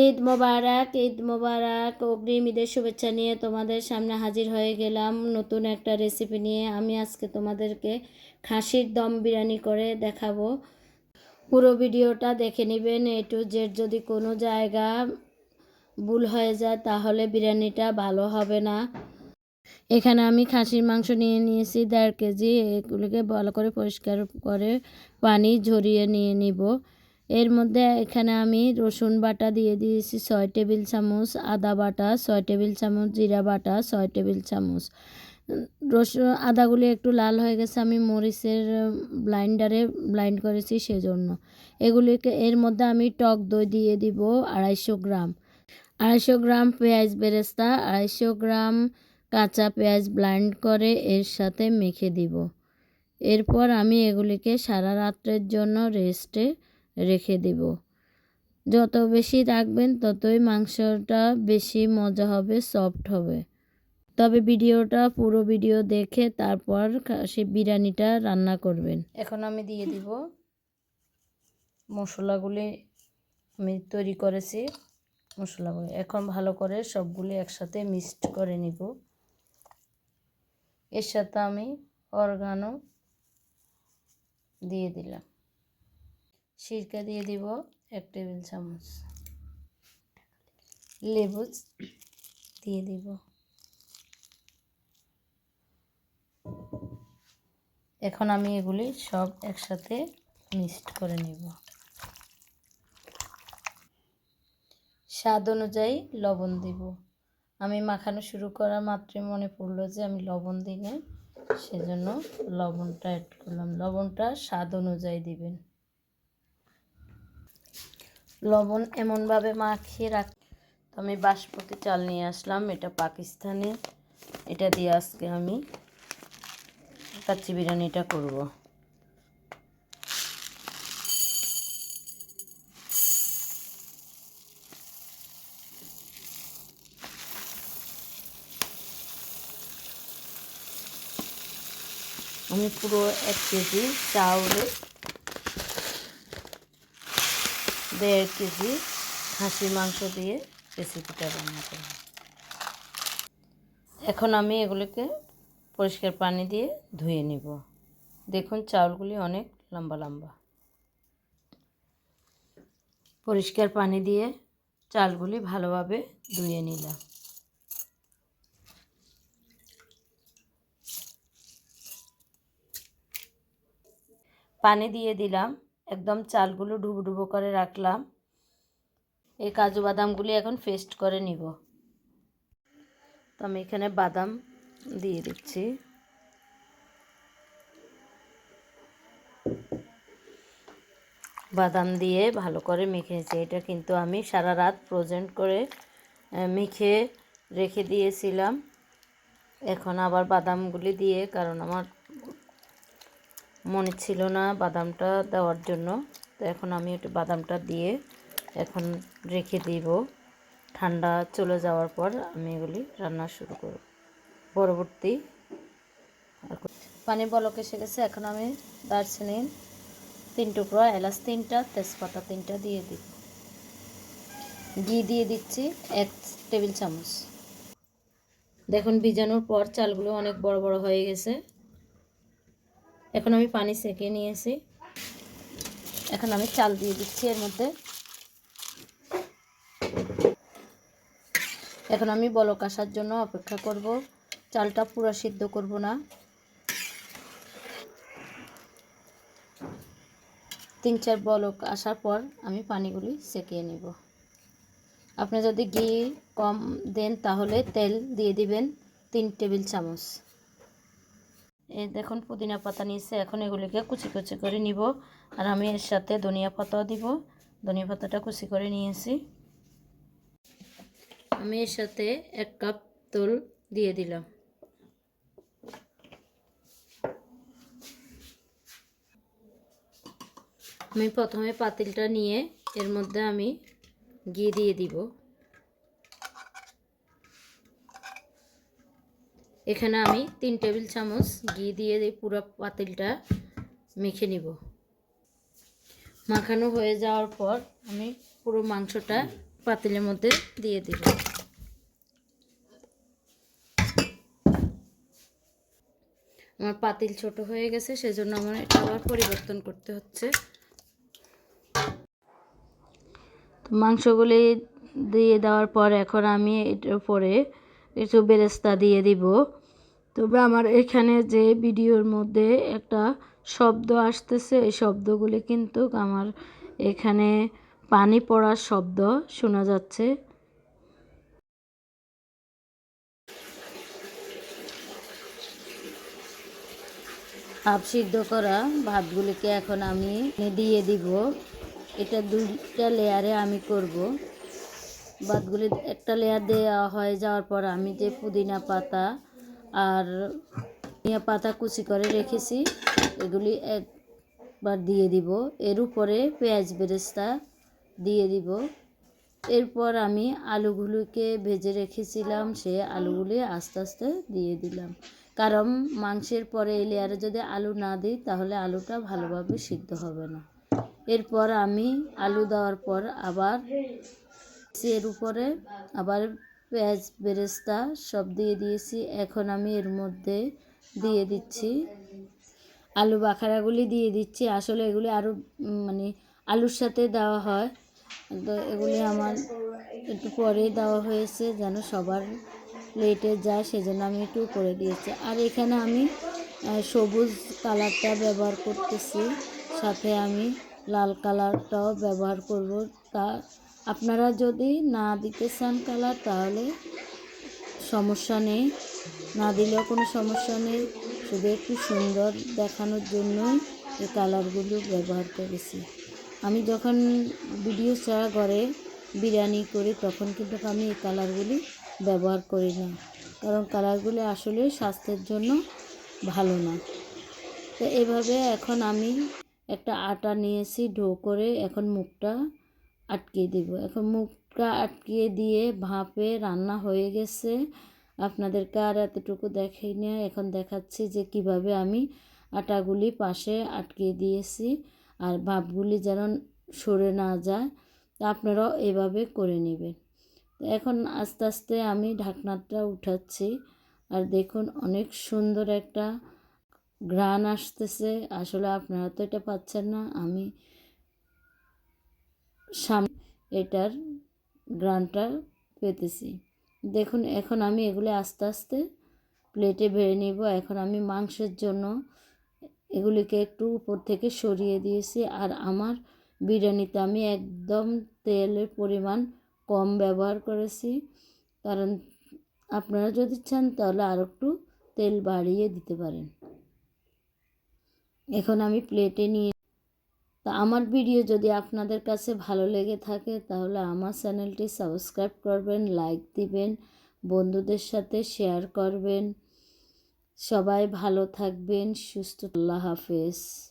ঈদ মোবারক ঈদ মোবারক, অগ্রিম ঈদের শুভেচ্ছা নিয়ে তোমাদের সামনে হাজির হয়ে গেলাম নতুন একটা রেসিপি নিয়ে। আমি আজকে তোমাদেরকে খাসির দম বিরিয়ানি করে দেখাবো। পুরো ভিডিওটা দেখে নেবেন। এ টু জেড যদি কোনো জায়গা ভুল হয়ে যায় তাহলে বিরিয়ানিটা ভালো হবে না। এখানে আমি খাসির মাংস নিয়ে নিয়েছি দেড় কেজি। এগুলিকে ভালো করে পরিষ্কার করে পানি ঝরিয়ে নিয়ে নিব। এর মধ্যে এখানে আমি রসুন বাটা দিয়ে দিয়েছি, ছয় টেবিল চামচ, আদা বাটা, ছয় টেবিল চামচ, জিরা বাটা, ছয় টেবিল চামচ। রসুন আদাগুলি একটু লাল হয়ে গেছে, আমি মরিচের ব্লাইন্ডারে ব্লাইন্ড করেছি সেজন্য। এগুলিকে, এর মধ্যে আমি টক দই দিয়ে দিব আড়াইশো গ্রাম। আড়াইশো গ্রাম পেঁয়াজ বেরেস্তা, আড়াইশো গ্রাম কাঁচা পেঁয়াজ ব্লাইন্ড করে এর সাথে মেখে দিব। এরপর আমি এগুলিকে সারা রাত্রের জন্য রেস্টে রেখে দিব। যত বেশি রাখবেন, ততই মাংসটা বেশি মজা হবে সফট হবে। তবে ভিডিওটা, পুরো ভিডিও দেখে তারপর সে বিরিয়ানিটা রান্না করবেন। এখন আমি দিয়ে দিব মশলাগুলি আমি তৈরি করেছি, মশলাগুলি। এখন ভালো করে সবগুলি একসাথে মিক্সড করে নিব। এর সাথে আমি অরগানো দিয়ে দিলাম। সিরকা দিয়ে দিব এক টেবিল চামচ। লেবু দিয়ে দিব। এখন আমি এগুলি সব একসাথে মিক্সড করে নিব। স্বাদ অনুযায়ী লবণ দিব। আমি মাখানো শুরু করা মাত্রই মনে পড়ল যে আমি লবণ দিই না সেজন্য লবণটা অ্যাড করলাম। লবণটা স্বাদ অনুযায়ী দিবেন। লবণ এমনভাবে মাখিয়ে রাখ তো আমি বাসমতি চাল নিয়ে আসলাম, এটা পাকিস্তানি। এটা দিয়ে আজকে আমি কাচ্চি বিরিয়ানিটা করব। আমি পুরো এক কেজি চাউলে দেড় কেজি খাসি মাংস দিয়ে রেসিপিটা রান্না করব। এখন আমি এগুলোকে পরিষ্কার পানি দিয়ে ধুয়ে নিব। দেখুন চাউলগুলি অনেক লম্বা লম্বা। পরিষ্কার পানি দিয়ে চালগুলি ভালোভাবে ধুয়ে নিলাম। পানি দিয়ে দিলাম। একদম চালগুলো ডুবো ডুবো করে রাখলাম। এই কাজু বাদামগুলি এখন পেস্ট করে নিব। তো আমি এখানে বাদাম দিয়ে দিচ্ছি। বাদাম দিয়ে ভালো করে মেখেছি। এটা কিন্তু আমি সারা রাত প্রজেন্ট করে মেখে রেখে দিয়েছিলাম। এখন আবার বাদামগুলি দিয়ে, কারণ আমার মনে ছিল না বাদামটা দেওয়ার জন্য। তো এখন আমি একটু বাদামটা দিয়ে এখন রেখে দিব। ঠান্ডা চলে যাওয়ার পর আমি এগুলি রান্না শুরু করব। পরবর্তী পানি বলক এসে গেছে। এখন আমি দারচিনি তিন টুকরো, এলাচ তিনটা, তেজপাতা তিনটা দিয়ে দিব। ঘি দিয়ে দিচ্ছি এক টেবিল চামচ। দেখুন, ভিজানোর পর চালগুলো অনেক বড় বড় হয়ে গেছে। এখন আমি পানি সেকে নিয়েছি। এখন আমি চাল দিয়ে দিচ্ছি এর মধ্যে। এখন আমি বলক আসার জন্য অপেক্ষা করব। চালটা পুরো সিদ্ধ করব না। তিন চার বলক আসার পর আমি পানিগুলি সেকিয়ে নেব। আপনি যদি ঘি কম দেন তাহলে তেল দিয়ে দিবেন তিন টেবিল চামচ। এই দেখুন, পুদিনা পাতা নিয়েছে। এখন এগুলিকে কুচি কুচি করে নিব। আর আমি এর সাথে ধনিয়া পাতাও দিব। ধনিয়া পাতাটা কুচি করে নিয়েছি। আমি এর সাথে এক কাপ তোল দিয়ে দিলাম। আমি প্রথমে পাতিলটা নিয়ে এর মধ্যে আমি ঘি দিয়ে দিব। এখানে আমি তিন টেবিল চামচ ঘি দিয়ে দিই পুরো পাতিলটা মেখে নিব। মাখানো হয়ে যাওয়ার পর আমি পুরো মাংসটা পাতিলের মধ্যে দিয়ে দিব। আমার পাতিল ছোট হয়ে গেছে, সেজন্য আমার এটা আবার পরিবর্তন করতে হচ্ছে। মাংসগুলি দিয়ে দেওয়ার পর এখন আমি এটার উপরে একটু বেরেস্তা দিয়ে দিব। তবে আমার এখানে যে ভিডিওর মধ্যে একটা শব্দ আসতেছে, এই শব্দগুলি কিন্তু আমার এখানে পানি পড়ার শব্দ শোনা যাচ্ছে। হাফ সিদ্ধ করা ভাতগুলিকে এখন আমি দিয়ে দিব। এটা দুইটা লেয়ারে আমি করব। ভাতগুলি একটা লেয়ার দেওয়া হয়ে যাওয়ার পর আমি যে পুদিনা পাতা আর ধনিয়া পাতা কুচি করে রেখেছি। এগুলি একবার দিয়ে দিব। এর উপরে পেঁয়াজ বেরেস্তা দিয়ে দিব। এরপর আমি আলুগুলোকে ভেজে রেখেছিলাম, সে আলুগুলি আস্তে আস্তে দিয়ে দিলাম। কারণ মাংসের পরে এই লেয়ারে যদি আলু না দিই, তাহলে আলুটা ভালোভাবে সিদ্ধ হবে না। এরপর আমি আলু দেওয়ার পর আবার এর উপরে আবার পেঁয়াজ বেরেস্তা সব দিয়ে দিয়েছি। এখন আমি এর মধ্যে দিয়ে দিচ্ছি আলু বাখারাগুলি দিয়ে দিচ্ছি। আসলে এগুলি আরও মানে আলুর সাথে দেওয়া হয়। তো এগুলি আমার একটু পরে দেওয়া হয়েছে যেন সবার লেটে যায়, সেজন্য আমি একটু করে দিয়েছি। আর এখানে আমি সবুজ কালারটা ব্যবহার করতেছি। সাথে আমি লাল কালারটাও ব্যবহার করব। তা আপনারা যদি না দিতে চান কালার, তাহলে সমস্যা নেই। না দিলেও কোনো সমস্যা নেই। শুধু একটু সুন্দর দেখানোর জন্যই এই কালারগুলো ব্যবহার করেছি। আমি যখন ভিডিও ছাড়া ঘরে বিরিয়ানি করি, তখন কিন্তু আমি এই কালারগুলি ব্যবহার করি না। কারণ কালারগুলি আসলে স্বাস্থ্যের জন্য ভালো না। তো এভাবে এখন আমি একটা আটা নিয়েছি ঢো করে এখন মুখটা আটকিয়ে দেব। এখন মুখটা আটকিয়ে দিয়ে ভাপে রান্না হয়ে গেছে। আপনাদেরকে আর এতটুকু দেখাই না। এখন দেখাচ্ছি যে কীভাবে আমি আটাগুলি পাশে আটকিয়ে দিয়েছি আর ভাপগুলি যেন সরে না যায়। তা আপনারাও এভাবে করে নেবেন। এখন আস্তে আস্তে আমি ঢাকনাটা উঠাচ্ছি আর দেখুন অনেক সুন্দর একটা ঘ্রাণ আসতেছে। আসলে আপনারা তো এটা পাচ্ছেন না। আমি সামনে এটার গ্রানটা পেতেছি। দেখুন, এখন আমি এগুলি আস্তে আস্তে প্লেটে বেড়ে নিব। এখন আমি মাংসের জন্য এগুলিকে একটু উপর থেকে সরিয়ে দিয়েছি। আর আমার বিরিয়ানিতে আমি একদম তেলের পরিমাণ কম ব্যবহার করেছি। কারণ আপনারা যদি চান তাহলে আর একটু তেল বাড়িয়ে দিতে পারেন। এখন আমি প্লেটে নিয়ে তা আমার ভিডিও যদি আপনাদের কাছে ভালো লেগে থাকে, তাহলে আমার চ্যানেলটি সাবস্ক্রাইব করবেন, লাইক দিবেন, বন্ধুদের সাথে শেয়ার করবেন। সবাই ভালো থাকবেন, সুস্থ আল্লাহ হাফেজ।